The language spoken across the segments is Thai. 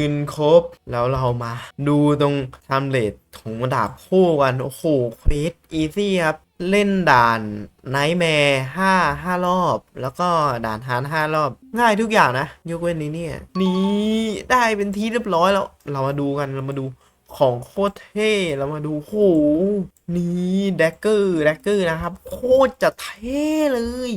เงินครบ แล้วเรามาดูตรงไทม์เลทของดาบคู่กัน โอ้โหเควสอีซี่ครับ เล่นด่านไนท์แมร์ห้าห้ารอบ แล้วก็ด่านฮาร์ดห้ารอบ ง่ายทุกอย่างนะ ยกเว้นนี้เนี่ย นี่ได้เป็นที่เรียบร้อยแล้ว เรามาดูกันเรามาดู ของโคตรเท่เรามาดูโหนี่แดกเกอร์แดกเกอร์นะครับ โคตรจะเท่เลย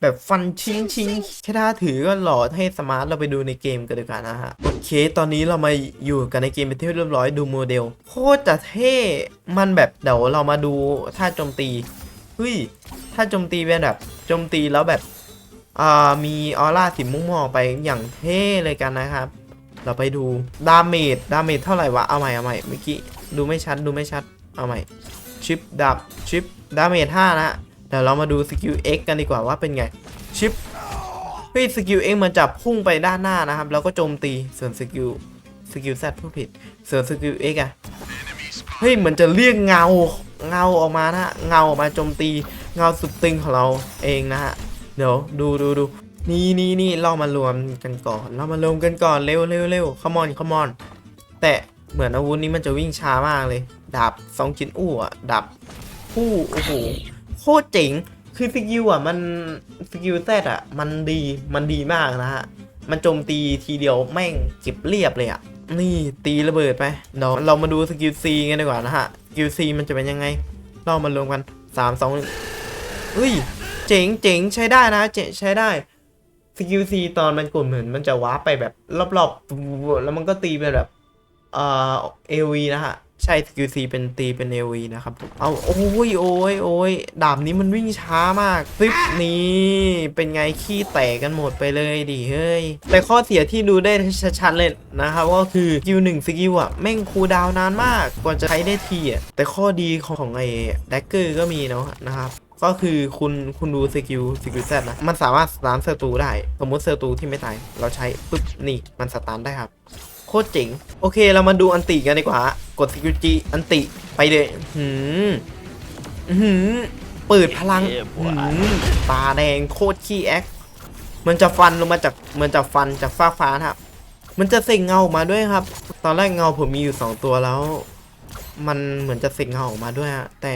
แบบฟันชิงชิงแค่ถ้าถือก็หล่อเท่สมาร์ทเราไปดูในเกมกันดีกว่านะฮะโอเคตอนนี้เรามาอยู่กันในเกมเป็นที่เรียบร้อยดูโมเดล โคตรจะเท่มันแบบเดี๋ยวเรามาดูท่าโจมตีเฮ้ยถ้าโจมตีเป็นแบบโจมตีแล้วแบบอ่ามีออร่าสีม่วงมองไปอย่างเท่เลยกันนะครับ เราไปดูดาเมจดาเมจเท่าไหร่วะ เอาใหม่เอาใหม่เมื่อกี้ดูไม่ชัดดูไม่ชัด เอาใหม่ชิปดับชิปดาเมจ5นะฮะเดี๋ยวเรามาดูสกิล X กันดีกว่าว่าเป็นไงชิปเฮ้ยสกิล X มันจะพุ่งไปด้านหน้านะครับ แล้วก็โจมตีส่วนสกิลสกิล Z ผู้ผิดส่วนสกิล X อะเฮ้ยเหมือนจะเรียกเงาเงาออกมานะฮะเงาออกมาโจมตีเงาสุดตึงของเราเองนะฮะเดี๋ยวดูดูดู นี่นี่นี่เรามารวมกันก่อน เรามารวมกันก่อนเร็วเร็วเร็วขมอนขมอน แต่เหมือนอาวุธนี้มันจะวิ่งช้ามากเลย ดาบสองจินอู้อะดาบคู่โอ้โหโคตรเจ๋งคือสกิลอะมันสกิลแซดอะ มันดีมันดีมากนะฮะ มันโจมตีทีเดียวแม่งเก็บเรียบเลยอะ นี่ตีระเบิดไปเดี๋ยวเรามาดูสกิลซีกันดีกว่านะฮะสกิลซีมันจะเป็นยังไง เรามารวมกันสามสองหนึ่งเฮ้ย เจ๋งเจ๋งใช้ได้นะเจ๋งใช้ได้ สกิลซีตอนมันกดเหมือนมันจะวาร์ปไปแบบรอบๆ แล้วมันก็ตีไปแบบเอ่อเอวีนะฮะ ใช่สกิลซีเป็นตีเป็นเอวีนะครับ เอาโอ้ยโอ้ยโอ้ยดาบนี้มันวิ่งช้ามากซิปนี้เป็นไงขี้แตกกันหมดไปเลยดิเฮ้ย แต่ข้อเสียที่ดูได้ชัดๆเลยนะครับ ก็คือสกิลหนึ่งสกิลอะแม่งคูดาวน์นานมากกว่าจะใช้ได้ทีอะแต่ข้อดีของไอ้แดกเกอร์ก็มีเนาะนะครับ ก็คือคุณคุณดูสกิลสกิลแซนะ มันสามารถสตาร์ทศัตรูได้ สมมติศัตรูที่ไม่ตาย เราใช้ปุ๊บนี่มันสตาร์ทได้ครับ โคตรเจ๋ง โอเคเรามาดูอันติกันดีกว่า กดสกิลจีอันติไปเลยหืมอื้อหืมเปิดพลังหืมตาแดงโคตรขี้แอคมันจะฟันลงมาจากมันจะฟันจากฟ้าฟ้านะครับมันจะเสกเงาออกมาด้วยครับ ตอนแรกเงาผมมีอยู่สองตัวแล้ว มันเหมือนจะเสกเงาออกมาด้วยฮะแต่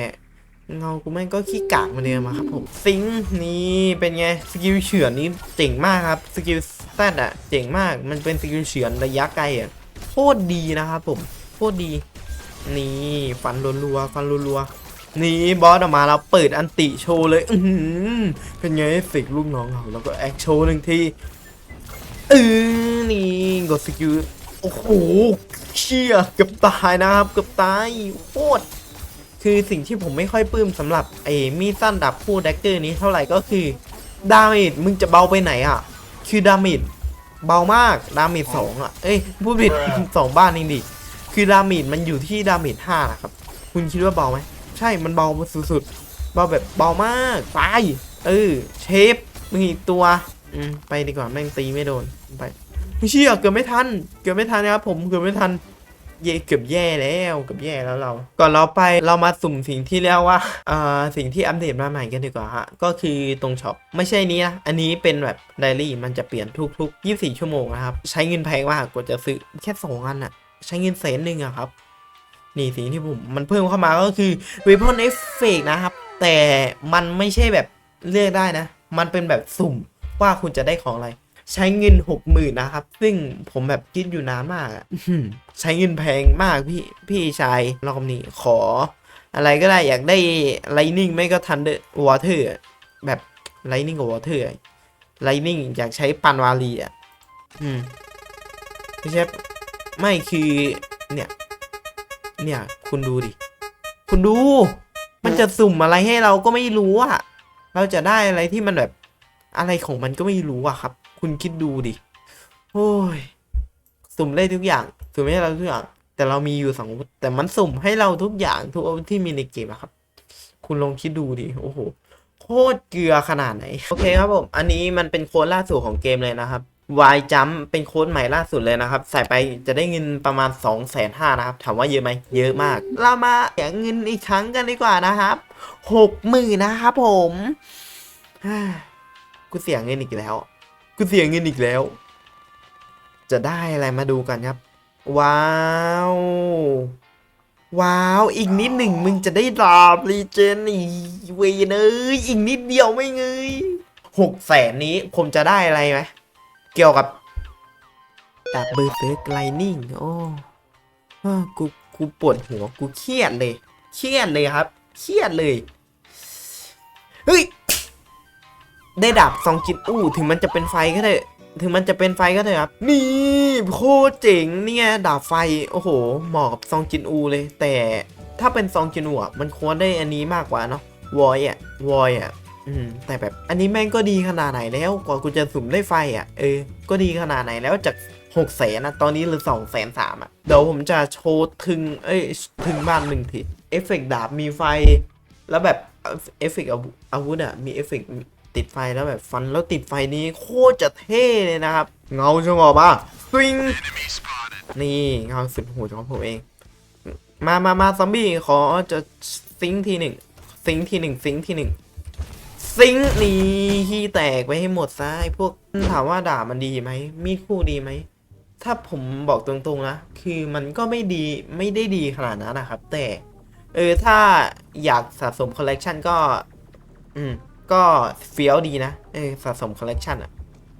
เงากูแม่งก็ขี้กากมาเดิมอะครับผมซิงนี่เป็นไงสกิลเฉือนนี่เจ๋งมากครับสกิลแซดอะเจ๋งมากมันเป็นสกิลเฉือนระยะไกลอะโคตรดีนะครับผมโคตรดี นี่ฟันรัวๆฟันรัวๆนี่บอสออกมาแล้วเปิดอันติโชว์เลยอืเป็นไงสิกลูกน้องเราแล้วก็แอคโชว์หนึ่งทีเออนี่กดสกิลโอ้โหเชี่ยเกือบตายนะครับเกือบตายโคตร คือสิ่งที่ผมไม่ค่อยปลื้มสำหรับไอ้มีดสั้นดับคู่แดกเกอร์นี้เท่าไหร่ก็คือดาเมจมึงจะเบาไปไหนอะ คือดาเมจเบามากดาเมจสองอะ เอ้ยพูดผิดสองบ้านนี่ดิคือดาเมจมันอยู่ที่ดาเมจห้านะครับ คุณคิดว่าเบาไหมใช่มันเบาสุดๆเบาแบบเบามากไปเออเชฟมึงอีกตัวอืมไปดีกว่าแม่งตีไม่โดนไปไม่เชื่อเกือบไม่ทัน เกือบไม่ทันนะครับผมเกือบไม่ทัน เย่เกือบแย่แล้วเกือบแย่แล้วเรา ก่อนเราไปเรามาสุ่มสิ่งที่เรียกว่าเอ่อสิ่งที่อัปเดตมาใหม่กันดีกว่าฮะก็คือตรงช็อปไม่ใช่นี้นะอันนี้เป็นแบบไดรี่มันจะเปลี่ยนทุกๆ 24 ชั่วโมงนะครับใช้เงินแพงมากกว่าจะซื้อแค่สองอันอะใช้เงินแสนหนึ่งอะครับนี่สิ่งที่ผมมันเพิ่มเข้ามาก็คือ Weapon Effect นะครับ แต่มันไม่ใช่แบบเลือกได้นะ มันเป็นแบบสุ่มว่าคุณจะได้ของอะไร ใช้เงินหกหมื่นนะครับ ซึ่งผมแบบคิดอยู่นานมากอะอื้อหือใช้เงินแพงมากพี่พี่ชายรอบนี้ขอ อะไรก็ได้อยากได้ Lightning ไม่ก็ Thunder Water อะแบบ Lightning กับ Water อะ Lightning อยากใช้ปันวาลีอะอืมไม่ใช่ไม่คือเนี่ย เนี่ย คุณดูดิ คุณดู มันจะสุ่มอะไรให้เราก็ไม่รู้อะเราจะได้อะไรที่มันแบบ อะไรของมันก็ไม่รู้อะครับ คุณคิดดูดิโอ้ย สุ่มได้ทุกอย่าง สุ่มให้เราทุกอย่าง แต่เรามีอยู่สองวุธแต่มันสุ่มให้เราทุกอย่างทุกอาวุธที่มีในเกมอะครับ คุณลองคิดดูดิ โอ้โห โคตรเกลือขนาดไหน โอเคครับผม อันนี้มันเป็นโค้ดล่าสุดของเกมเลยนะครับ Y Jump เป็นโค้ดใหม่ล่าสุดเลยนะครับ ใส่ไปจะได้เงินประมาณ 2 5 0 0 0 0นะครับ ถามว่าเยอะไหม เยอะมาก เรามาเสียเงินอีกครั้งกันดีกว่านะครับ หกหมื่นนะครับผมฮ่า กูเสียเงินอีกแล้ว กูเสียเงินอีกแล้ว จะได้อะไรมาดูกันครับ ว้าว ว้าว อีกนิดหนึ่งมึงจะได้ดาบรีเจนอีเวเนยอีกนิดเดียวไม่เงยหกแสนนี้ผมจะได้อะไรไหม เกี่ยวกับดาบเบอร์เซอร์ไลนิ่งโอ้อกูกูปวดหัวกูเครียดเลย เครียดเลยครับ เครียดเลย เฮ้ย ได้ดาบซองจินอู้ถึงมันจะเป็นไฟก็ได้ถึงมันจะเป็นไฟก็ได้ครับ นี่โคตรเจ๋งเนี่ยดาบไฟโอ้โหเหมาะกับซองจินอูเลย แต่ถ้าเป็นซองจินอูอะมันควรได้อันนี้มากกว่าเนาะวอยอะวอยอะอืมแต่แบบอันนี้แม่งก็ดีขนาดไหนแล้วกว่ากูจะสุ่มได้ไฟอะเออ ก็ดีขนาดไหนแล้วจากหกแสนนะตอนนี้เหรือสองแสนสามอะเดี๋ยวผมจะโชว์ถึงเอ้ยถึงบ้านหนึ่งทีเอฟเฟกต์ดาบมีไฟ แล้วแบบเอฟเฟกต์อาวุธอาวุธอะมีเอฟเฟก ติดไฟแล้วแบบฟันแล้วติดไฟนี้โคตรจะเท่เลยนะครับ เงาชงออกป่ะสวิงนี่เงาสุดหดของผมเอง มามามาซอมบี้ขอจะซิงค์ทีหนึ่งซิงค์ทีหนึ่งซิงค์ทีหนึ่งซิงค์นี่ขี้แตกไปให้หมดซะไอพวกถามว่าด่ามันดีไหมมีดคู่ดีไหมถ้าผมบอกตรงๆนะ คือมันก็ไม่ดีไม่ได้ดีขนาดนั้นนะครับ แต่ เออถ้าอยากสะสมคอลเลกชันก็ อืม ก็เฟี้ยวดีนะ เออสะสมคอลเลกชันอะ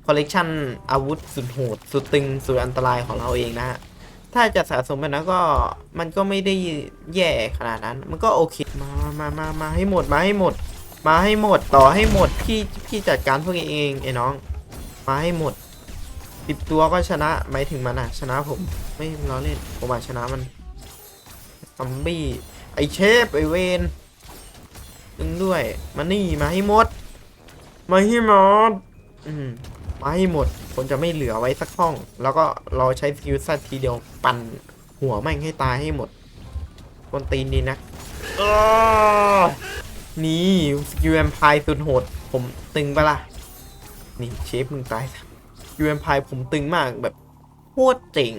คอลเลกชันอาวุธสุดโหด สุดตึง สุดอันตรายของเราเองนะฮะ ถ้าจะสะสมไปนะก็มันก็ไม่ได้แย่ขนาดนั้น มันก็โอเค มามามามาให้หมด มาให้หมด มาให้หมด ต่อให้หมด พี่ พี่จัดการพวกเองไอ้น้อง มาให้หมดสิบตัวก็ชนะหมายถึงมันอะชนะผม ไม่ล้อเล่นผมอาชนะมันซอมบี้ไอเชฟไอเวน งด้วยมานี่มาให้หมด มาให้หมดอืมมาให้หมด ผมจะไม่เหลือไว้สักห้อง แล้วก็เราใช้สกิลสัตทีเดียวปั่นหัวแม่งให้ตายให้หมดคนตีนดีนะนี่สกิลแอมพายสุดโหด ผมตึงปะล่ะ นี่เชฟมึงตายสกิลแอมพายผมตึงมากแบบโคตรเจ๋ง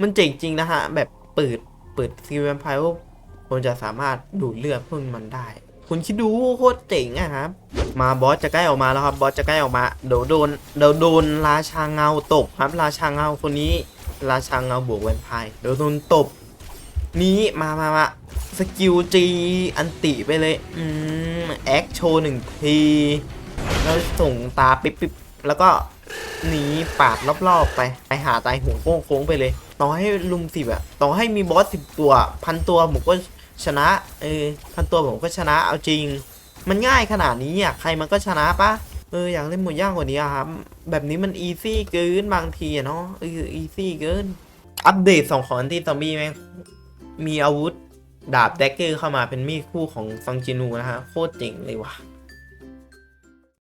มันเจ๋งจริงนะฮะ แบบเปิดเปิดสกิลแอมพายว่าผมจะสามารถดูดเลือดพวกมันได้ คุณคิดดูโคตรเจ๋งอะครับ มาบอสจะใกล้ออกมาแล้วครับบอสจะใกล้ออกมาเดี๋ยวโดนเดี๋ยวโดนราชาเงาตบครับ ราชาเงาคนนี้ ราชาเงาบวกแวมไพร์เดี๋ยวโดนตบ นี้มามามาสกิลจีอันติไปเลยอืมแอคโชว์หนึ่งทีแล้วส่งตาปิ๊บปิ๊บแล้วก็หนีปาดรอบๆไปไปหาตายหัวโค้งๆไปเลย ต่อให้ลุมสิบอะต่อให้มีบอสสิบตัวพันตัวผมก็ ชนะ เออคันตัวผมก็ชนะเอาจริง มันง่ายขนาดนี้อะใครมันก็ชนะปะเอออยากเล่นหมดยากกว่านี้อะครับ แบบนี้มันอีซี่เกินบางทีอะเนาะเอออีซี่เกิน อัปเดตสองของอันตี้ซอมบี้ไหมมีอาวุธ ดาบแดกเกอร์เข้ามาเป็นมีดคู่ของฟังจินูนะฮะ โคตรเจ๋งเลยว่ะ